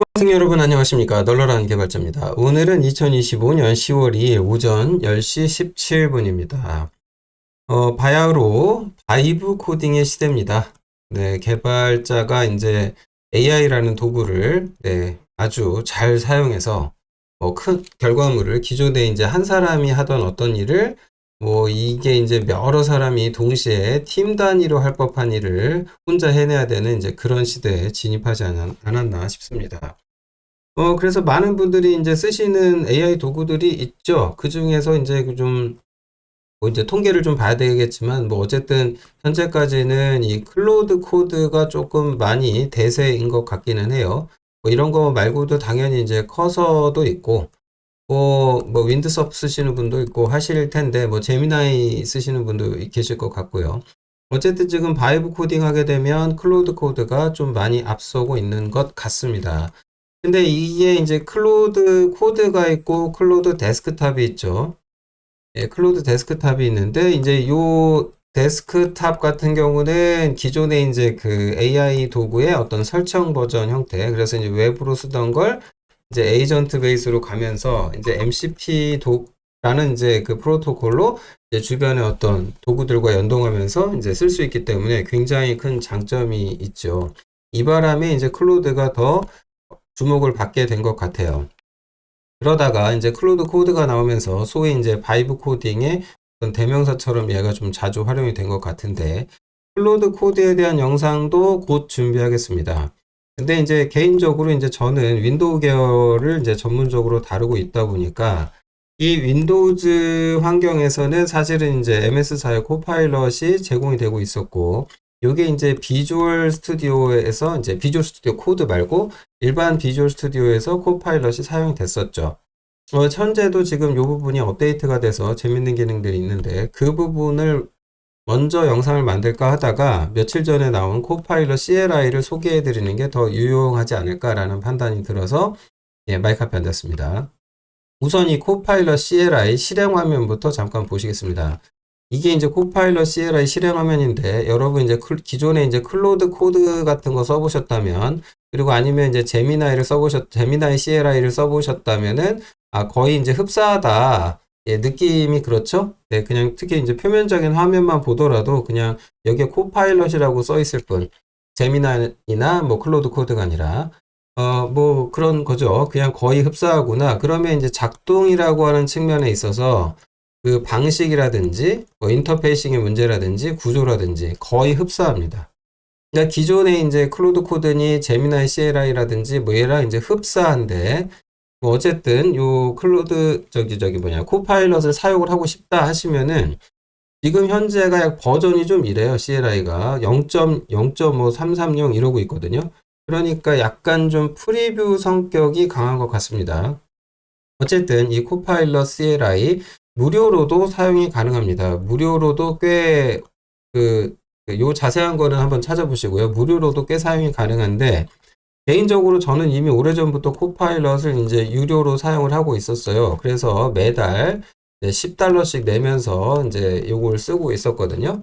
학생 여러분 안녕하십니까 널널한 개발자입니다. 오늘은 2025년 10월 2일 오전 10시 17분입니다. 어, 바야흐로 바이브 코딩의 시대입니다. 네, 개발자가 이제 AI라는 도구를 네, 아주 잘 사용해서 뭐 큰 결과물을 기존에 이제 한 사람이 하던 어떤 일을 뭐 이게 이제 여러 사람이 동시에 팀 단위로 할 법한 일을 혼자 해내야 되는 이제 그런 시대에 진입하지 않았- 않았나 싶습니다. 어, 그래서 많은 분들이 이제 쓰시는 AI 도구들이 있죠. 그 중에서 이제 그 좀, 뭐 이제 통계를 좀 봐야 되겠지만, 뭐 어쨌든 현재까지는 이 클로드 코드가 조금 많이 대세인 것 같기는 해요. 뭐 이런 거 말고도 당연히 이제 커서도 있고, 뭐, 뭐 윈드서프 쓰시는 분도 있고 하실 텐데, 뭐 제미나이 쓰시는 분도 계실 것 같고요. 어쨌든 지금 바이브 코딩 하게 되면 클로드 코드가 좀 많이 앞서고 있는 것 같습니다. 근데 이게 이제 클로드 코드가 있고 클로드 데스크탑이 있죠. 예, 클로드 데스크탑이 있는데 이제 요 데스크탑 같은 경우는 기존에 이제 그 AI 도구의 어떤 설정 버전 형태, 그래서 이제 웹으로 쓰던 걸 이제 에이전트 베이스로 가면서 이제 MCP 도라는 이제 그 프로토콜로 이제 주변의 어떤 도구들과 연동하면서 이제 쓸 수 있기 때문에 굉장히 큰 장점이 있죠. 이 바람에 이제 클로드가 더 주목을 받게 된 것 같아요. 그러다가 이제 클로드 코드가 나오면서 소위 이제 바이브 코딩의 어떤 대명사처럼 얘가 좀 자주 활용이 된 것 같은데 클로드 코드에 대한 영상도 곧 준비하겠습니다. 근데 이제 개인적으로 이제 저는 윈도우 계열을 이제 전문적으로 다루고 있다 보니까 이 윈도우즈 환경에서는 사실은 이제 MS4의 코파일럿이 제공이 되고 있었고 요게 이제 비주얼 스튜디오에서 이제 비주얼 스튜디오 코드 말고 일반 비주얼 스튜디오에서 코파일럿이 사용이 됐었죠. 어, 현재도 지금 이 부분이 업데이트가 돼서 재밌는 기능들이 있는데 그 부분을 먼저 영상을 만들까 하다가 며칠 전에 나온 코파일럿 CLI를 소개해 드리는 게 더 유용하지 않을까라는 판단이 들어서 예, 마이크 앞에 앉았습니다. 우선 이 코파일럿 CLI 실행 화면부터 잠깐 보시겠습니다. 이게 이제 코파일럿 CLI 실행 화면인데 여러분 이제 클- 기존에 이제 클로드 코드 같은 거 써보셨다면 그리고 아니면 이제 제미나이를 써보셨 제미나이 CLI를 써보셨다면은 아 거의 이제 흡사하다 예, 느낌이 그렇죠? 네, 그냥 특히 이제 표면적인 화면만 보더라도 그냥 여기에 코파일럿이라고 써 있을 뿐 제미나이나 뭐 클로드 코드가 아니라 어, 뭐 그런 거죠. 그냥 거의 흡사하구나. 그러면 이제 작동이라고 하는 측면에 있어서 그 방식이라든지 뭐 인터페이싱의 문제라든지 구조라든지 거의 흡사합니다. 그러니까 기존에 이제 클로드 코드니 제미나이 CLI라든지 뭐 얘랑 이제 흡사한데 뭐 어쨌든 요 클로드 저기 저기 뭐냐 코파일럿을 사용을 하고 싶다 하시면은 지금 현재가 약 버전이 좀 이래요. CLI가 0.0.5330 이러고 있거든요. 그러니까 약간 좀 프리뷰 성격이 강한 것 같습니다. 어쨌든 이 코파일럿 CLI 무료로도 사용이 가능합니다. 무료로도 꽤 그, 요 자세한 거는 한번 찾아보시고요. 무료로도 꽤 사용이 가능한데, 개인적으로 저는 이미 오래전부터 코파일럿을 이제 유료로 사용을 하고 있었어요. 그래서 매달 10달러씩 내면서 이제 요걸 쓰고 있었거든요.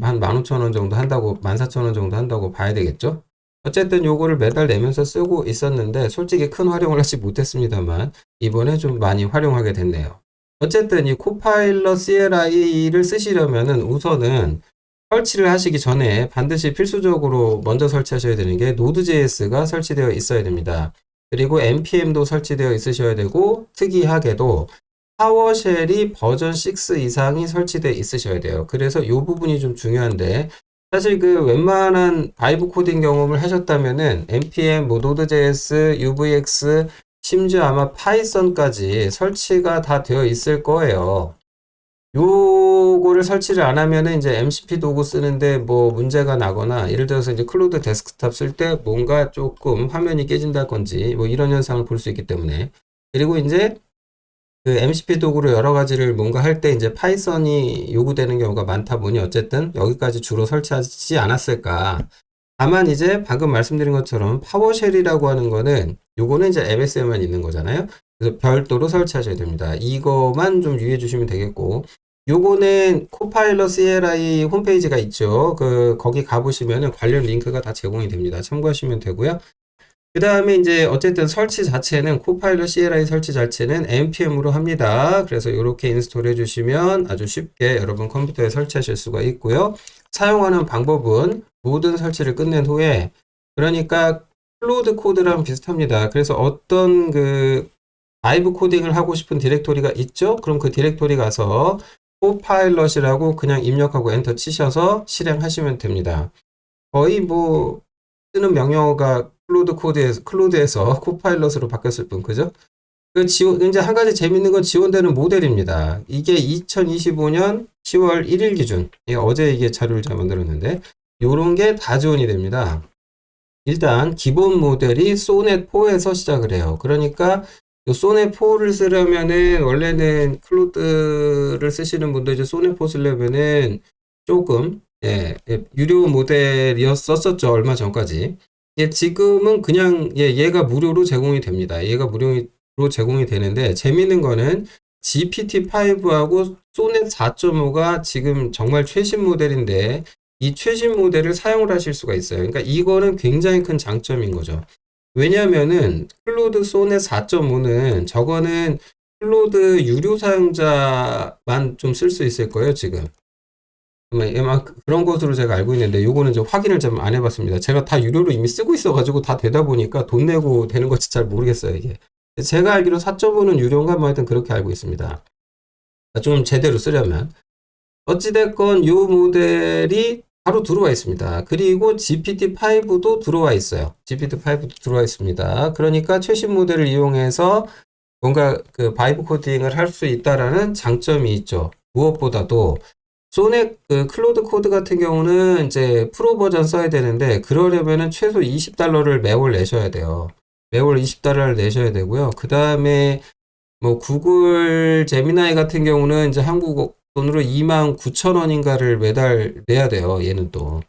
한 15,000원 정도 한다고, 14,000원 정도 한다고 봐야 되겠죠? 어쨌든 요거를 매달 내면서 쓰고 있었는데, 솔직히 큰 활용을 하지 못했습니다만, 이번에 좀 많이 활용하게 됐네요. 어쨌든 이 코파일럿 CLI를 쓰시려면은 우선은 설치를 하시기 전에 반드시 필수적으로 먼저 설치하셔야 되는 게 Node.js가 설치되어 있어야 됩니다. 그리고 npm도 설치되어 있으셔야 되고 특이하게도 파워쉘이 버전 6 이상이 설치되어 있으셔야 돼요. 그래서 이 부분이 좀 중요한데 사실 그 웬만한 바이브 코딩 경험을 하셨다면은 npm, 뭐 Node.js, UVX 심지어 아마 파이썬까지 설치가 다 되어 있을 거예요. 요 거를 설치를 안 하면은 이제 MCP 도구 쓰는데 뭐 문제가 나거나 예를 들어서 이제 클로드 데스크탑 쓸 때 뭔가 조금 화면이 깨진다든지 뭐 이런 현상을 볼 수 있기 때문에 그리고 이제 그 MCP 도구로 여러 가지를 뭔가 할 때 이제 파이썬이 요구되는 경우가 많다 보니 어쨌든 여기까지 주로 설치하지 않았을까. 다만 이제 방금 말씀드린 것처럼 파워쉘이라고 하는 거는 요거는 이제 MS에만 있는 거잖아요. 그래서 별도로 설치하셔야 됩니다. 이거만 좀 유의해 주시면 되겠고 요거는 코파일럿 CLI 홈페이지가 있죠. 그 거기 가보시면은 관련 링크가 다 제공이 됩니다. 참고하시면 되고요. 그 다음에 이제 어쨌든 설치 자체는 코파일럿 CLI 설치 자체는 npm으로 합니다. 그래서 이렇게 인스톨 해주시면 아주 쉽게 여러분 컴퓨터에 설치하실 수가 있고요. 사용하는 방법은 모든 설치를 끝낸 후에 그러니까 클로드 코드랑 비슷합니다. 그래서 어떤 그 바이브 코딩을 하고 싶은 디렉토리가 있죠? 그럼 그 디렉토리 가서 코파일럿이라고 그냥 입력하고 엔터 치셔서 실행하시면 됩니다. 거의 뭐 쓰는 명령어가 클로드 코드에서 클로드에서 코파일럿으로 바뀌었을 뿐 그죠? 그 지원 이제 한 가지 재밌는 건 지원되는 모델입니다. 이게 2025년 10월 1일 기준. 예, 어제 이게 자료를 잘 만들었는데 요런 게 다 지원이 됩니다. 일단 기본 모델이 소넷 4에서 시작을 해요. 그러니까 요 소넷 4를 쓰려면은 원래는 클로드를 쓰시는 분도 이제 4 쓰려면은 조금 예, 예, 유료 모델이었었죠 얼마 전까지. 예, 지금은 그냥 예, 얘가 무료로 제공이 됩니다. 얘가 무료로 제공이 되는데 재밌는 거는 GPT-5하고 소넷 4.5가 지금 정말 최신 모델인데 이 최신 모델을 사용을 하실 수가 있어요. 그러니까 이거는 굉장히 큰 장점인 거죠. 왜냐하면은 클로드 소넷 4.5는 저거는 클로드 유료 사용자만 좀 쓸 수 있을 거예요, 지금. 아마 그런 것으로 제가 알고 있는데 요거는 좀 확인을 좀 안 해봤습니다. 제가 다 유료로 이미 쓰고 있어가지고 다 되다 보니까 돈 내고 되는 건지 잘 모르겠어요, 이게. 제가 알기로 4.5는 유료인가 뭐 하여튼 그렇게 알고 있습니다. 좀 제대로 쓰려면. 어찌됐건 요 모델이 바로 들어와 있습니다. 그리고 GPT-5도 들어와 있어요. GPT-5도 들어와 있습니다. 그러니까 최신 모델을 이용해서 뭔가 그 바이브 코딩을 할 수 있다라는 장점이 있죠. 무엇보다도 소넷 그 클로드 코드 같은 경우는 이제 프로 버전 써야 되는데 그러려면은 최소 20달러를 매월 내셔야 돼요. 매월 20달러를 내셔야 되고요. 그 다음에 뭐 구글 제미나이 같은 경우는 이제 한국 돈으로 2만 9천 원인가를 매달 내야 돼요. 얘는 또.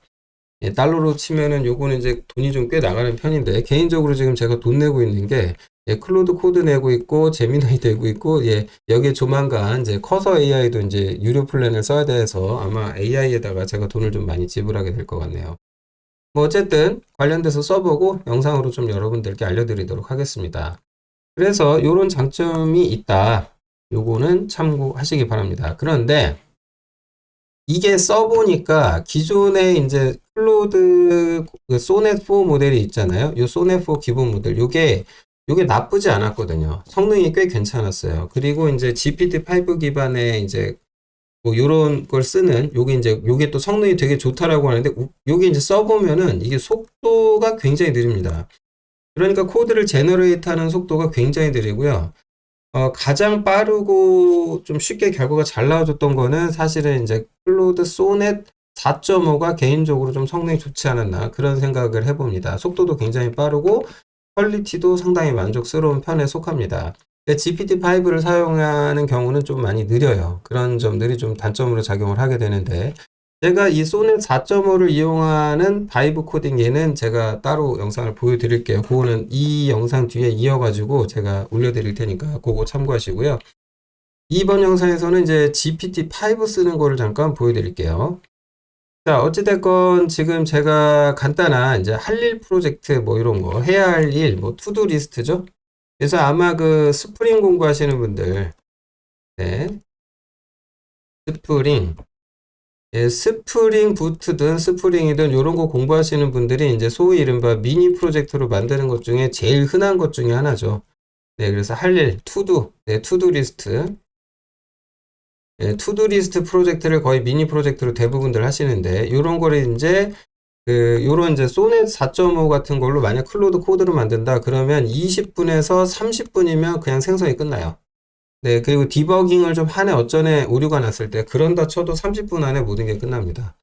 예, 달러로 치면은 요거는 이제 돈이 좀 꽤 나가는 편인데 개인적으로 지금 제가 돈 내고 있는 게 예, 클로드 코드 내고 있고 제미나이 되고 있고 예, 여기에 조만간 이제 커서 AI도 이제 유료 플랜을 써야 돼서 아마 AI에다가 제가 돈을 좀 많이 지불하게 될 것 같네요. 뭐 어쨌든 관련돼서 써보고 영상으로 좀 여러분들께 알려드리도록 하겠습니다. 그래서 이런 장점이 있다. 요거는 참고하시기 바랍니다. 그런데 이게 써보니까 기존에 이제 클로드 그 소넷 4 모델이 있잖아요. 요 소넷 4 기본 모델. 요게 요게 나쁘지 않았거든요. 성능이 꽤 괜찮았어요. 그리고 이제 GPT-5 기반의 이제 뭐 요런 걸 쓰는 요게 이제 요게 또 성능이 되게 좋다라고 하는데 요게 이제 써보면은 이게 속도가 굉장히 느립니다. 그러니까 코드를 제너레이트 하는 속도가 굉장히 느리고요. 어, 가장 빠르고 좀 쉽게 결과가 잘 나와줬던 거는 사실은 이제 클로드 소넷 4.5가 개인적으로 좀 성능이 좋지 않았나 그런 생각을 해봅니다. 속도도 굉장히 빠르고 퀄리티도 상당히 만족스러운 편에 속합니다. GPT-5를 사용하는 경우는 좀 많이 느려요. 그런 점들이 좀 단점으로 작용을 하게 되는데 제가 이 소넷 4.5를 이용하는 바이브 코딩 얘는 제가 따로 영상을 보여드릴게요. 그거는 이 영상 뒤에 이어가지고 제가 올려드릴 테니까 그거 참고하시고요. 이번 영상에서는 이제 GPT-5 쓰는 거를 잠깐 보여드릴게요. 자, 어찌됐건 지금 제가 간단한 이제 할 일 프로젝트 뭐 이런 거 해야 할 일, 뭐 투두 리스트죠. 그래서 아마 그 스프링 공부하시는 분들, 네. 스프링, 예, 스프링 부트든 스프링이든 이런 거 공부하시는 분들이 이제 소위 이른바 미니 프로젝트로 만드는 것 중에 제일 흔한 것 중에 하나죠. 네, 그래서 할 일, 투두, 네, 투두 리스트. 예, 투두 리스트 프로젝트를 거의 미니 프로젝트로 대부분들 하시는데 이런 거를 이제 그 요런 이제 소넷 4.5 같은 걸로 만약 클로드 코드를 만든다 그러면 20분에서 30분이면 그냥 생성이 끝나요. 네, 그리고 디버깅을 좀 하네 어쩌네 오류가 났을 때 그런다 쳐도 30분 안에 모든 게 끝납니다.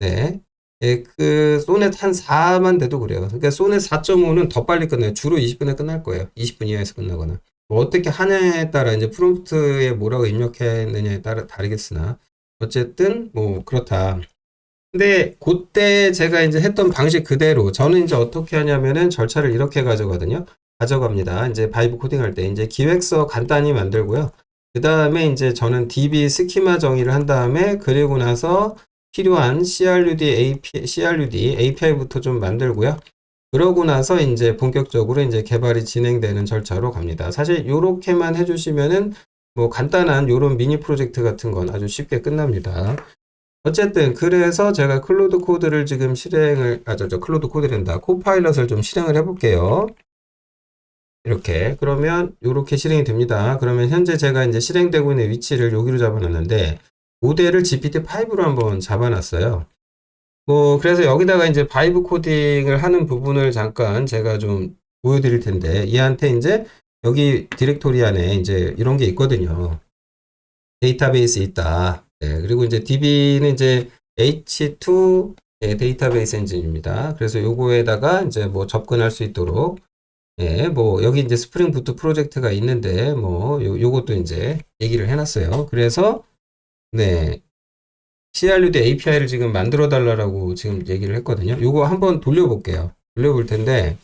네. 예, 그 소넷 한 4만 돼도 그래요. 그러니까 소넷 4.5는 더 빨리 끝나요. 주로 20분에 끝날 거예요. 20분 이하에서 끝나거나. 뭐 어떻게 하냐에 따라 이제 프롬프트에 뭐라고 입력했느냐에 따라 다르겠으나 어쨌든 뭐 그렇다. 근데 그때 제가 이제 했던 방식 그대로 저는 이제 어떻게 하냐면은 절차를 이렇게 가져가거든요. 가져갑니다. 이제 바이브 코딩할 때 이제 기획서 간단히 만들고요. 그 다음에 이제 저는 DB 스키마 정의를 한 다음에 그리고 나서 필요한 CRUD API, CRUD API부터 좀 만들고요. 그러고 나서 이제 본격적으로 이제 개발이 진행되는 절차로 갑니다. 사실 요렇게만 해주시면은 뭐 간단한 요런 미니 프로젝트 같은 건 아주 쉽게 끝납니다. 어쨌든 그래서 제가 클로드 코드를 지금 실행을 아저 저 클로드 코드랜다 코파일럿을 좀 실행을 해볼게요. 이렇게 그러면 이렇게 실행이 됩니다. 그러면 현재 제가 이제 실행되고 있는 위치를 여기로 잡아놨는데 모델을 GPT-5로 한번 잡아놨어요. 뭐 그래서 여기다가 이제 바이브 코딩을 하는 부분을 잠깐 제가 좀 보여드릴 텐데 얘한테 이제 여기 디렉토리 안에 이제 이런 게 있거든요. 데이터베이스 있다. 네, 그리고 이제 DB는 이제 H2 예, 데이터베이스 엔진입니다. 그래서 요거에다가 이제 뭐 접근할 수 있도록 예, 뭐 여기 이제 스프링 부트 프로젝트가 있는데 뭐 요, 요것도 이제 얘기를 해놨어요. 그래서 네 CRUD API를 지금 만들어 달라고 지금 얘기를 했거든요. 요거 한번 돌려볼게요. 돌려볼 텐데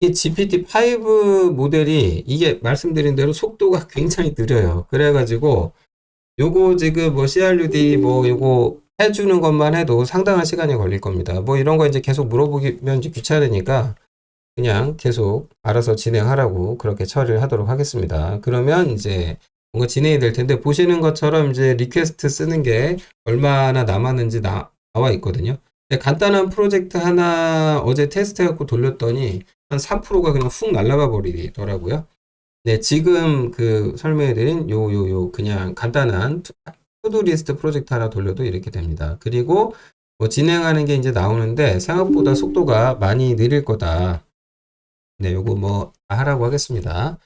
이 GPT-5 모델이 이게 말씀드린 대로 속도가 굉장히 느려요. 그래가지고 요거 지금 뭐 CRUD 뭐 요거 해주는 것만 해도 상당한 시간이 걸릴 겁니다. 뭐 이런 거 이제 계속 물어보면 귀찮으니까 그냥 계속 알아서 진행하라고 그렇게 처리를 하도록 하겠습니다. 그러면 이제 뭔가 진행이 될 텐데 보시는 것처럼 이제 리퀘스트 쓰는 게 얼마나 남았는지 나, 나와 있거든요. 간단한 프로젝트 하나 어제 테스트 해갖고 돌렸더니 한 3%가 그냥 훅 날아가 버리더라고요. 네, 지금 그 설명해드린 요, 요, 요, 그냥 간단한 투- 투두 리스트 프로젝트 하나 돌려도 이렇게 됩니다. 그리고 뭐 진행하는 게 이제 나오는데 생각보다 속도가 많이 느릴 거다. 네, 요거 뭐 하라고 하겠습니다.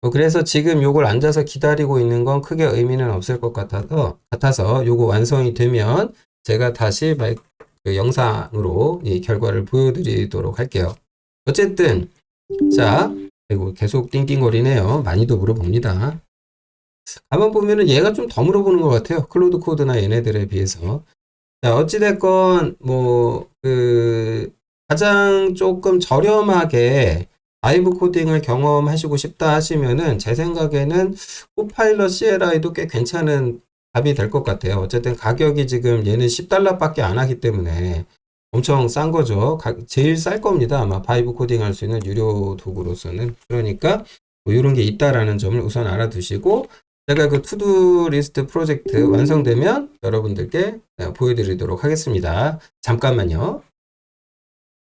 뭐 그래서 지금 요걸 앉아서 기다리고 있는 건 크게 의미는 없을 것 같아서, 같아서 요거 완성이 되면 제가 다시 마이, 그 영상으로 이 결과를 보여드리도록 할게요. 어쨌든, 자, 그리고 계속 띵띵거리네요. 많이도 물어봅니다. 가만 보면은 얘가 좀 더 물어보는 것 같아요. 클로드 코드나 얘네들에 비해서. 자, 어찌됐건, 뭐, 그, 가장 조금 저렴하게 바이브 코딩을 경험하시고 싶다 하시면은 제 생각에는 코파일럿 CLI도 꽤 괜찮은 답이 될 것 같아요. 어쨌든 가격이 지금 얘는 10달러밖에 안 하기 때문에 엄청 싼 거죠. 가- 제일 쌀 겁니다. 아마 바이브 코딩 할 수 있는 유료 도구로서는. 그러니까 뭐 이런 게 있다라는 점을 우선 알아두시고 제가 그 투두 리스트 프로젝트 완성되면 여러분들께 보여드리도록 하겠습니다. 잠깐만요.